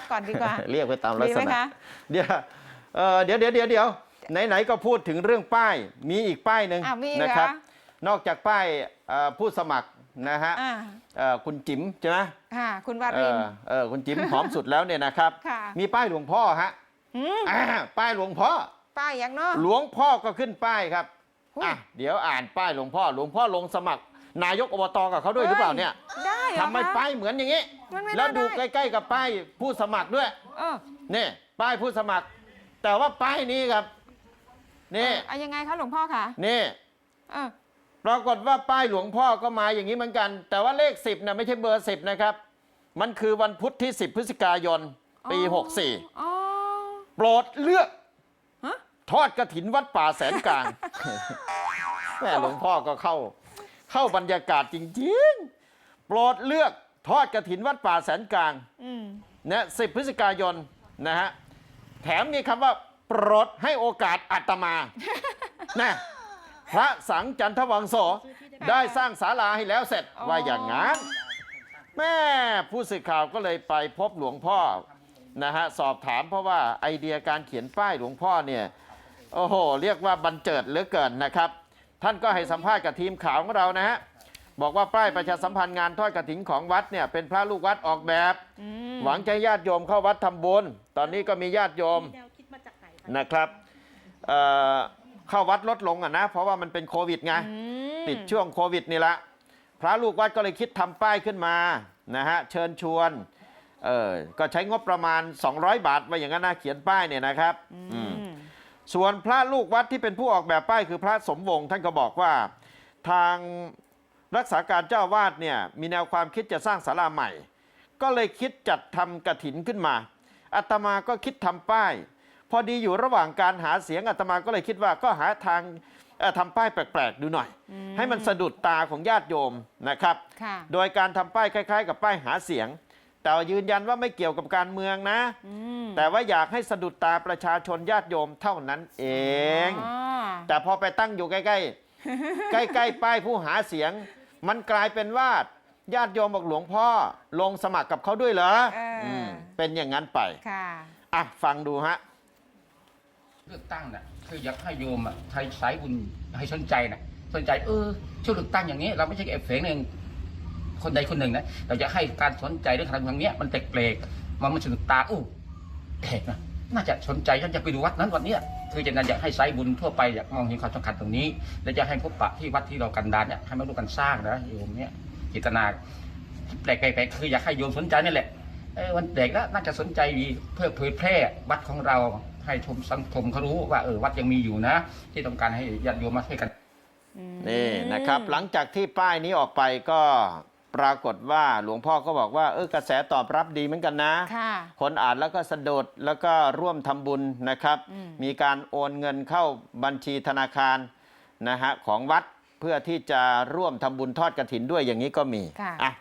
กก่อนดีกว่า เรียกไปตามลักดีษไหมณะคะ เดี๋ยวเอ่อเดี๋ยวเดี๋ยวเดี๋ยวเดี๋ยวไหนๆก็พูดถึงเรื่องป้าย มีอีกป้ายหนึ่งอ้าวมีอีกนะเหรอ ครับ นอกจากป้ายเอ่อผู้สมัครนะฮะอ่าเอ่อคุณจิ๋มใช่ไหมค่ะ คุณวาเอริน อเออคุณจิ๋มหอมสุดแล้วเนี่ยนะครับ ค่ะ มีป้ายหลวงพ่อฮะหืมอ่าป้ายหลวงพ่อ ป้ายยังเนาะ หลวงพ่อก็ขึ้นป้ายครับหุ้ยอะ เดี๋ยวอ่านป้ายหลวงพ่อ หลวงพ่อลงสมัคร นายกอบตกับเขาด้วยหรือเปล่าเนี่ยได้เหรอทำไมคะ ป้ายเหมือนอย่างนี้ มันไม่น่าแล้วดูได้ใกล้ๆกับป้ายผู้สมัครด้วยเออนี่ป้ายผู้สมัคร แต่ว่าป้ายนี้ครับนี่เอายังไงคะหลวงพ่อคะนี่ เออปรากฏว่าป้ายหลวงพ่อก็มาอย่างนี้เหมือนกัน แต่ว่าเลข 10นะไม่ใช่เบอร์ 10 นะครับ มันคือวันพุธที่ 10 พฤศจิกายน ปี อ๋อ64อ๋อโปรดเลือก ฮะ ทอดกระถินวัดป่าแสนกลาง แม่หลวงพ่อก็เข้า เข้าบรรยากาศจริงๆ โปรดเลือกทอดกระถินวัดป่าแสนกลางอืมนะสิพฤศจิกายนนะฮะ แถมมีคำว่าโปรดให้โอกาสอาตมา นะพระสังจันทวังโสได้สร้างศาลาให้แล้วเสร็จอ๋อว่าอย่างนั้น แม่ผู้สื่อข่าวก็เลยไปพบหลวงพ่อนะฮะสอบถามเพราะว่าไอเดียการเขียนป้ายหลวงพ่อเนี่ย โอ้โห เรียกว่าบันเจิดเหลือเกินนะครับ ท่านก็ให้สัมภาษณ์กับทีมข่าวของเรานะฮะบอกว่าป้ายประชาสัมพันธ์งานทอดกระถินของวัดเนี่ยเป็นพระลูกวัดออกแบบอืมหวังจะให้ญาติโยมเข้าวัดทำบุญตอนนี้ก็มีญาติโยมแนวคิดมาจากไหนคะนะครับเอ่อเข้าวัดลดลงอะนะเพราะว่ามันเป็นโควิดไงอืมติดช่วงโควิดนี่ละพระลูกวัดก็เลยคิดทำป้ายขึ้นมานะฮะเชิญชวนเออก็ใช้งบประมาณ 200 บาทไว้อย่างนั้นนะเขียนป้ายเนี่ยนะครับอืมอืม ส่วนพระลูกวัดที่เป็นผู้ออกแบบป้ายคือพระสมวงศ์ท่านก็บอกว่าทางรักษาการเจ้าอาวาดเนี่ยมีแนวความคิดจะสร้างศาลาใหม่ ก็เลยคิดจัดทำกระถินขึ้นมาอาตมาก็คิดทำป้าย พอดีอยู่ระหว่างการหาเสียงอาตมาก็เลยคิดว่าก็หาทางเอ่อทำป้ายแปลกๆ ดูหน่อยอืมให้มันสะดุดตาของญาติโยมนะครับค่ะโดยการทำป้ายคล้าย ๆ กับป้ายหาเสียง แต่ว่ายืนยันว่าไม่เกี่ยวกับการเมืองนะอืม แต่ว่าอยากให้สะดุดตาประชาชนญาติโยมเท่านั้นเอง อ๋อแต่พอไปตั้งอยู่ใกล้ๆ ใกล้ๆป้ายผู้หาเสียง มันกลายเป็นว่าญาติโยมบอกหลวงพ่อ ลงสมัครกับเขาด้วยเหรอเอออมเป็นอย่างนั้นไป ค่ะ อะ ฟังดูฮะ เลือกตั้งน่ะคืออยากให้โยมอะใช้สายบุญให้สนใจน่ะสนใจเออช่วยเลือกตั้งอย่างนี้ เราไม่ใช่แอบเฟงเองคนใดคนหนึ่งนะเราจะให้การสนใจเรื่องการเมืองเนี้ยมันแปลกๆมันมันสนุกตาอู้ แปลกนะน่าจะสนใจฉันจะไปดูวัดนั้นวัดเนี้ยคือจะนั้นอยากให้สายบุญทั่วไปอยากมองเห็นความสำคัญตรงนี้ และจะให้พบปะที่วัดที่เรากันดารเนี่ยให้มาร่วมกันสร้างนะโยมเนี่ยเจตนาแปลกๆคืออยากให้โยมสนใจนี่แหละเออวันเด็กแล้วน่าจะสนใจดีเพื่อเผยแพร่วัดของเราให้ชมสังคมเขารู้ว่าเออวัดยังมีอยู่นะ ที่ต้องการให้ญาติโยมมาช่วยกันนี่นะครับ หลังจากที่ป้ายนี้ออกไปก็ ปรากฏว่าหลวงพ่อก็บอกว่าเออกระแสตอบรับดีเหมือนกันนะค่ะคนอ่านแล้วก็สะดุดแล้วก็ร่วมทำบุญนะครับอืมมีการโอนเงินเข้าบัญชีธนาคารนะฮะของวัดเพื่อที่จะร่วมทำบุญทอดกระถินด้วยอย่างนี้ก็มีค่ะอะ